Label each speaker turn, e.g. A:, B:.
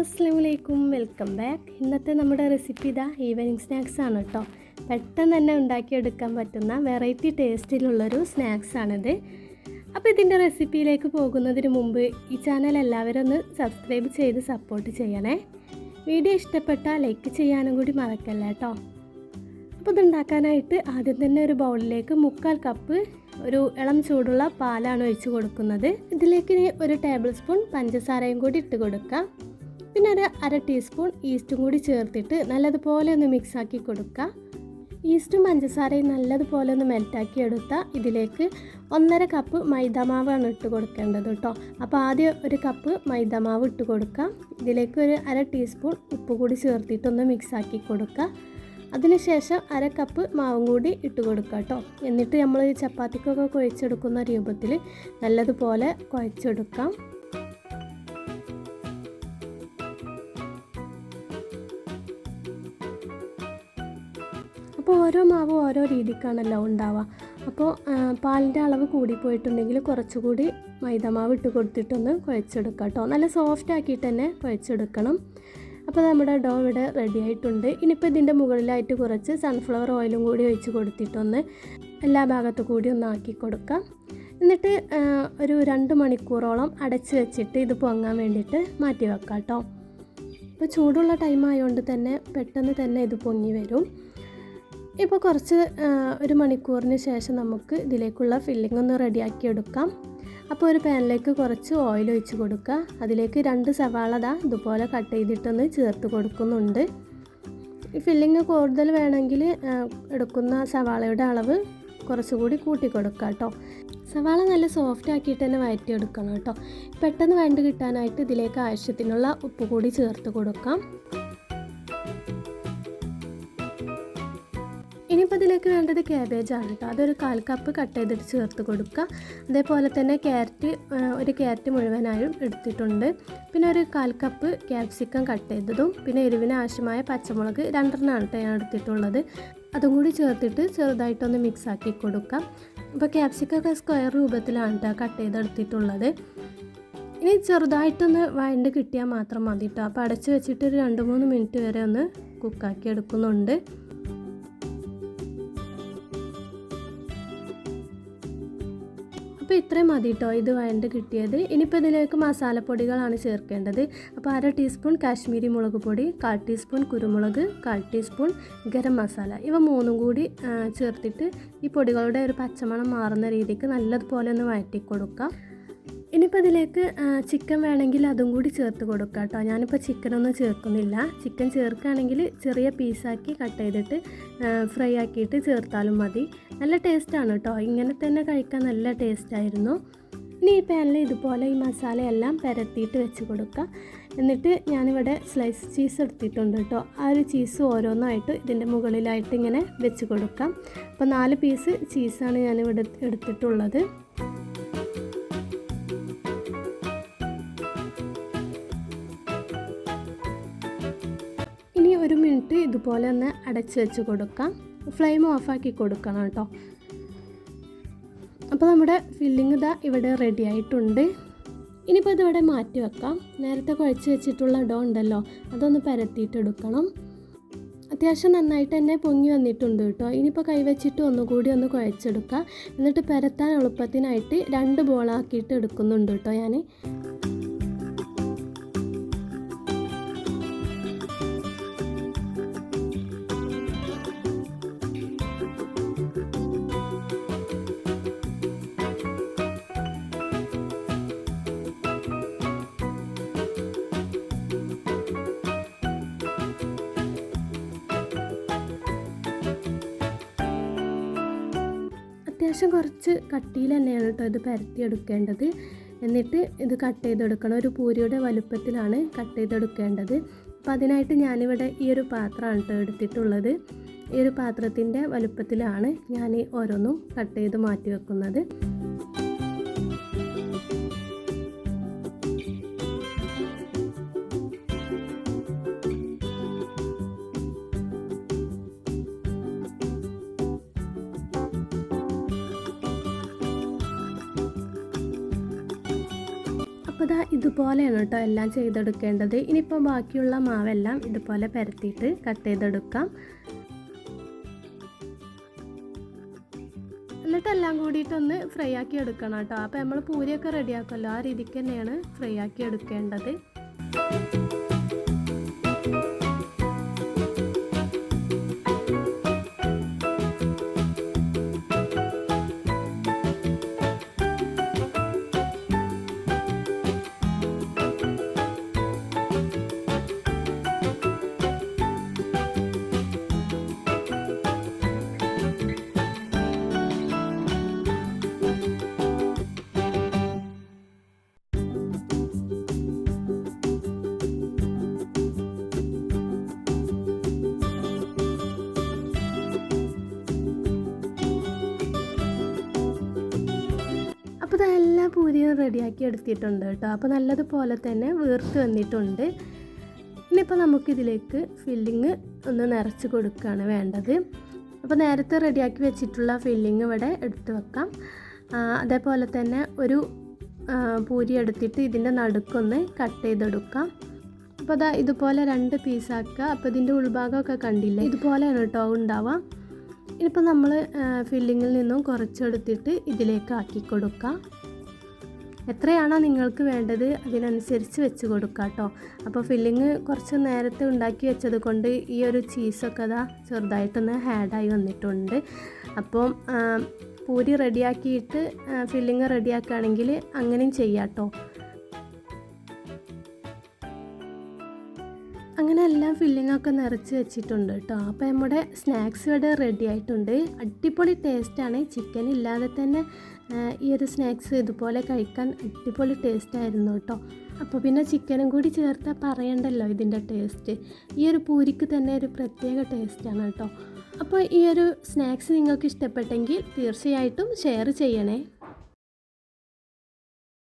A: അസ്സാം വലൈക്കും welcome back. ഇന്നത്തെ നമ്മുടെ റെസിപ്പി ഇതാ ഈവനിങ് സ്നാക്സ് ആണ് കേട്ടോ. പെട്ടെന്ന് തന്നെ ഉണ്ടാക്കിയെടുക്കാൻ പറ്റുന്ന വെറൈറ്റി ടേസ്റ്റിലുള്ളൊരു സ്നാക്സ് ആണിത്. അപ്പോൾ ഇതിന്റെ റെസിപ്പിയിലേക്ക് പോകുന്നതിന് മുമ്പ് ഈ ചാനൽ എല്ലാവരും ഒന്ന് സബ്സ്ക്രൈബ് ചെയ്ത് സപ്പോർട്ട് ചെയ്യണേ. വീഡിയോ ഇഷ്ടപ്പെട്ടാൽ ലൈക്ക് ചെയ്യാനും കൂടി മറക്കല്ല കേട്ടോ. അപ്പോൾ ഇതുണ്ടാക്കാനായിട്ട് ആദ്യം തന്നെ ഒരു ബൗളിലേക്ക് മുക്കാൽ കപ്പ് ഒരു ഇളം ചൂടുള്ള പാലാണ് ഒഴിച്ച് കൊടുക്കുന്നത്. ഇതിലേക്ക് ഒരു ടേബിൾ സ്പൂൺ പഞ്ചസാരയും കൂടി ഇട്ട് കൊടുക്കാം. പിന്നെ ഒരു അര ടീസ്പൂൺ ഈസ്റ്റും കൂടി ചേർത്തിട്ട് നല്ലതുപോലെ ഒന്ന് മിക്സാക്കി കൊടുക്കുക. ഈസ്റ്റും പഞ്ചസാരയും നല്ലതുപോലെ ഒന്ന് മെൽറ്റാക്കി എടുത്താൽ ഇതിലേക്ക് ഒന്നര കപ്പ് മൈദമാവാണ് ഇട്ട് കൊടുക്കേണ്ടത് കേട്ടോ. അപ്പോൾ ആദ്യം ഒരു കപ്പ് മൈദമാവ് ഇട്ട് കൊടുക്കാം ഇതിലേക്ക് ഒരു അര ടീസ്പൂൺ ഉപ്പ് കൂടി ചേർത്തിട്ടൊന്ന് മിക്സാക്കി കൊടുക്കുക. അതിനുശേഷം അര കപ്പ് മാവും കൂടി ഇട്ട് കൊടുക്കുക കേട്ടോ. എന്നിട്ട് നമ്മൾ ചപ്പാത്തിക്കൊക്കെ കുഴച്ചെടുക്കുന്ന രൂപത്തിൽ നല്ലതുപോലെ കുഴച്ചെടുക്കാം. ഓരോ മാവും ഓരോ രീതിക്കാണല്ലോ ഉണ്ടാവുക. അപ്പോൾ പാലിന്റെ അളവ് കൂടിപ്പോയിട്ടുണ്ടെങ്കിൽ കുറച്ചുകൂടി മൈദമാവ് ഇട്ട് കൊടുത്തിട്ടൊന്ന് കുഴച്ചെടുക്കാം കേട്ടോ. നല്ല സോഫ്റ്റ് ആക്കിയിട്ട് തന്നെ കുഴച്ചെടുക്കണം. അപ്പോൾ നമ്മുടെ ഡോ ഇവിടെ റെഡി ആയിട്ടുണ്ട്. ഇനിയിപ്പോൾ ഇതിന്റെ മുകളിലായിട്ട് കുറച്ച് സൺഫ്ലവർ ഓയിലും കൂടി ഒഴിച്ച് കൊടുത്തിട്ടൊന്ന് എല്ലാ ഭാഗത്തു കൂടി ഒന്ന് ആക്കി കൊടുക്കാം എന്നിട്ട് ഒരു രണ്ട് മണിക്കൂറോളം അടച്ച് വെച്ചിട്ട് ഇത് പൊങ്ങാൻ വേണ്ടിയിട്ട് മാറ്റി വെക്കാം കേട്ടോ. ഇപ്പോൾ ചൂടുള്ള ടൈം ആയതുകൊണ്ട് തന്നെ പെട്ടെന്ന് തന്നെ ഇത് പൊങ്ങി വരും. ഇപ്പോൾ കുറച്ച് ഒരു മണിക്കൂറിന് ശേഷം നമുക്ക് ഇതിലേക്കുള്ള ഫില്ലിംഗ് ഒന്ന് റെഡിയാക്കി എടുക്കാം അപ്പോൾ ഒരു പാനിലേക്ക് കുറച്ച് ഓയിൽ ഒഴിച്ച് കൊടുക്കുക. അതിലേക്ക് രണ്ട് സവാള ഇതുപോലെ കട്ട് ചെയ്തിട്ടൊന്ന് ചേർത്ത് കൊടുക്കുന്നുണ്ട്. ഫില്ലിങ് കൂടുതൽ വേണമെങ്കിൽ എടുക്കുന്ന സവാളയുടെ അളവ് കുറച്ചുകൂടി കൂട്ടി കൊടുക്കുക കേട്ടോ. സവാള നല്ല സോഫ്റ്റ് ആക്കിയിട്ട് തന്നെ വഴറ്റിയെടുക്കണം കേട്ടോ. പെട്ടെന്ന് വേണ്ട കിട്ടാനായിട്ട് ഇതിലേക്ക് ആവശ്യത്തിനുള്ള ഉപ്പ് കൂടി ചേർത്ത് കൊടുക്കാം. ഇനിയിപ്പോൾ ഇതിലേക്ക് വേണ്ടത് ക്യാബേജ് ആണ് കേട്ടോ അതൊരു കാൽ കപ്പ് കട്ട് ചെയ്തിട്ട് ചേർത്ത് കൊടുക്കുക. അതേപോലെ തന്നെ ക്യാരറ്റ് ഒരു ക്യാരറ്റ് മുഴുവനായും എടുത്തിട്ടുണ്ട്. പിന്നെ ഒരു കാൽ കപ്പ് ക്യാപ്സിക്കം കട്ട് ചെയ്തതും പിന്നെ എരിവിന് ആവശ്യമായ പച്ചമുളക് രണ്ടെണ്ണമാണ് കേട്ടോ ഞാൻ എടുത്തിട്ടുള്ളത്. അതും കൂടി ചേർത്തിട്ട് ചെറുതായിട്ടൊന്ന് മിക്സ് ആക്കി കൊടുക്കാം അപ്പോൾ ക്യാപ്സിക്കൊക്കെ സ്ക്വയർ രൂപത്തിലാണ് കേട്ടോ കട്ട് ചെയ്തെടുത്തിട്ടുള്ളത്. ഇനി ചെറുതായിട്ടൊന്ന് വഴണ്ട് കിട്ടിയാൽ മാത്രം മതി കേട്ടോ അപ്പോൾ അടച്ച് വെച്ചിട്ട് ഒരു രണ്ട് മൂന്ന് മിനിറ്റ് വരെ ഒന്ന് കുക്കാക്കി എടുക്കുന്നുണ്ട്. അപ്പോൾ ഇത്രയും മതി കേട്ടോ ഇത് വഴണ്ട് കിട്ടിയത്. ഇനിയിപ്പോൾ ഇതിലേക്ക് മസാലപ്പൊടികളാണ് ചേർക്കേണ്ടത്. അപ്പോൾ അര ടീസ്പൂൺ കാശ്മീരി മുളക് പൊടി കാൽ ടീസ്പൂൺ കുരുമുളക് കാൽ ടീസ്പൂൺ ഗരം മസാല. ഇവ മൂന്നും കൂടി ചേർത്തിട്ട് ഈ പൊടികളുടെ ഒരു പച്ചമണം മാറുന്ന രീതിക്ക് നല്ലതുപോലെ ഒന്ന് വഴറ്റി കൊടുക്കാം ഇനിയിപ്പോൾ ഇതിലേക്ക് ചിക്കൻ വേണമെങ്കിൽ അതും കൂടി ചേർത്ത് കൊടുക്കാം കേട്ടോ. ഞാനിപ്പോൾ ചിക്കനൊന്നും ചേർക്കുന്നില്ല. ചിക്കൻ ചേർക്കുകയാണെങ്കിൽ ചെറിയ പീസാക്കി കട്ട് ചെയ്തിട്ട് ഫ്രൈ ആക്കിയിട്ട് ചേർത്താലും മതി. നല്ല ടേസ്റ്റാണ് കേട്ടോ. ഇങ്ങനെ തന്നെ കഴിക്കാൻ നല്ല ടേസ്റ്റായിരുന്നു ഇനി ഈ പാനിൽ ഇതുപോലെ ഈ മസാലയെല്ലാം പരത്തിയിട്ട് വെച്ച് കൊടുക്കുക എന്നിട്ട് ഞാനിവിടെ സ്ലൈസ് ചീസ് എടുത്തിട്ടുണ്ട് കേട്ടോ. ആ ഒരു ചീസ് ഓരോന്നായിട്ട് ഇതിന്റെ മുകളിലായിട്ട് ഇങ്ങനെ വെച്ച് കൊടുക്കാം. അപ്പോൾ നാല് പീസ് ചീസാണ് ഞാനിവിടെ എടുത്തിട്ടുള്ളത്. മിനിറ്റ് ഇതുപോലെ ഒന്ന് അടച്ച് വെച്ച് കൊടുക്കാം. ഫ്ലെയിം ഓഫാക്കി കൊടുക്കണം കേട്ടോ. അപ്പോൾ നമ്മുടെ ഫില്ലിങ് ഇതാ ഇവിടെ റെഡി ആയിട്ടുണ്ട്. ഇനിയിപ്പോൾ ഇതിവിടെ മാറ്റി വെക്കാം. നേരത്തെ കുഴച്ച് വെച്ചിട്ടുള്ള ഡോ ഉണ്ടല്ലോ അതൊന്ന് പരത്തിയിട്ടെടുക്കണം അത്യാവശ്യം നന്നായിട്ട് തന്നെ പൊങ്ങി വന്നിട്ടുണ്ട് കേട്ടോ. ഇനിയിപ്പോൾ കൈവച്ചിട്ട് ഒന്നുകൂടി ഒന്ന് കുഴച്ചെടുക്കുക എന്നിട്ട് പരത്താൻ എളുപ്പത്തിനായിട്ട് രണ്ട് ബോളാക്കിയിട്ട് എടുക്കുന്നുണ്ട് കേട്ടോ ഞാൻ അത്യാവശ്യം കുറച്ച് കട്ടിയിൽ തന്നെയാണ് കേട്ടോ ഇത് പരത്തിയെടുക്കേണ്ടത്. എന്നിട്ട് ഇത് കട്ട് ചെയ്തെടുക്കണം. ഒരു പൂരിയുടെ വലുപ്പത്തിലാണ് കട്ട് ചെയ്തെടുക്കേണ്ടത്. അപ്പോൾ അതിനായിട്ട് ഞാനിവിടെ ഈ ഒരു പാത്രമാണ് കേട്ടോ എടുത്തിട്ടുള്ളത്. ഈ ഒരു പാത്രത്തിന്റെ വലുപ്പത്തിലാണ് ഞാൻ ഓരോന്നും കട്ട് ചെയ്ത് മാറ്റി വെക്കുന്നത്. അപ്പോൾ ഇതാ ഇതുപോലെയാണ് കേട്ടോ എല്ലാം ചെയ്തെടുക്കേണ്ടത്. ഇനിയിപ്പോൾ ബാക്കിയുള്ള മാവെല്ലാം ഇതുപോലെ പരത്തിയിട്ട് കട്ട് ചെയ്തെടുക്കാം. എന്നിട്ട് എല്ലാം കൂടിയിട്ടൊന്ന് ഫ്രൈ ആക്കി എടുക്കണം കേട്ടോ. അപ്പോൾ നമ്മൾ പൂരിയൊക്കെ റെഡിയാക്കുമല്ലോ ആ രീതിക്ക് തന്നെയാണ് ഫ്രൈ ആക്കി എടുക്കേണ്ടത്. അപ്പോൾ ഇതെല്ലാം പൂരി റെഡിയാക്കി എടുത്തിട്ടുണ്ട് കേട്ടോ. അപ്പോൾ നല്ലതുപോലെ തന്നെ വീർത്ത് വന്നിട്ടുണ്ട്. ഇനിയിപ്പോൾ നമുക്കിതിലേക്ക് ഫില്ലിങ് ഒന്ന് നിറച്ച് കൊടുക്കുകയാണ് വേണ്ടത്. അപ്പോൾ നേരത്തെ റെഡിയാക്കി വെച്ചിട്ടുള്ള ഫില്ലിങ് ഇവിടെ എടുത്ത് വെക്കാം. അതേപോലെ തന്നെ ഒരു പൂരി എടുത്തിട്ട് ഇതിന്റെ നടുക്കൊന്ന് കട്ട് ചെയ്തെടുക്കാം. അപ്പോൾ അതാ ഇതുപോലെ രണ്ട് പീസാക്കുക അപ്പോൾ ഇതിന്റെ ഉൾഭാഗമൊക്കെ കണ്ടില്ലേ? ഇതുപോലെയാണ് കേട്ടോ ഉണ്ടാവുക. ഇനിയിപ്പോൾ നമ്മൾ ഫില്ലിങ്ങിൽ നിന്നും കുറച്ചെടുത്തിട്ട് ഇതിലേക്ക് ആക്കി കൊടുക്കുക എത്രയാണോ നിങ്ങൾക്ക് വേണ്ടത് അതിനനുസരിച്ച് വെച്ച് കൊടുക്കുക കേട്ടോ. അപ്പോൾ ഫില്ലിങ് കുറച്ച് നേരത്തെ ഉണ്ടാക്കി വെച്ചത് കൊണ്ട് ഈ ഒരു ചീസൊക്കെ അതാ ചെറുതായിട്ടൊന്ന് ഹാഡായി വന്നിട്ടുണ്ട്. അപ്പോൾ പൂരി റെഡിയാക്കിയിട്ട് ഫില്ലിങ് റെഡിയാക്കുകയാണെങ്കിൽ അങ്ങനെയും ചെയ്യാം കേട്ടോ. അങ്ങനെ എല്ലാം ഫില്ലിങ്ങൊക്കെ നിറച്ച് വെച്ചിട്ടുണ്ട് കേട്ടോ അപ്പോൾ നമ്മുടെ സ്നാക്സ് ഇവിടെ റെഡി ആയിട്ടുണ്ട്. അടിപൊളി ടേസ്റ്റാണ് ചിക്കൻ ഇല്ലാതെ തന്നെ ഈ ഒരു സ്നാക്സ് ഇതുപോലെ കഴിക്കാൻ അടിപൊളി ടേസ്റ്റ് ആയിരുന്നു കേട്ടോ അപ്പോൾ പിന്നെ ചിക്കനും കൂടി ചേർത്താൽ പറയണ്ടല്ലോ ഇതിന്റെ ടേസ്റ്റ് ഈ ഒരു പൂരിക്ക് തന്നെ ഒരു പ്രത്യേക ടേസ്റ്റാണ് കേട്ടോ അപ്പോൾ ഈ ഒരു സ്നാക്സ് നിങ്ങൾക്ക് ഇഷ്ടപ്പെട്ടെങ്കിൽ തീർച്ചയായിട്ടും ഷെയർ ചെയ്യണേ.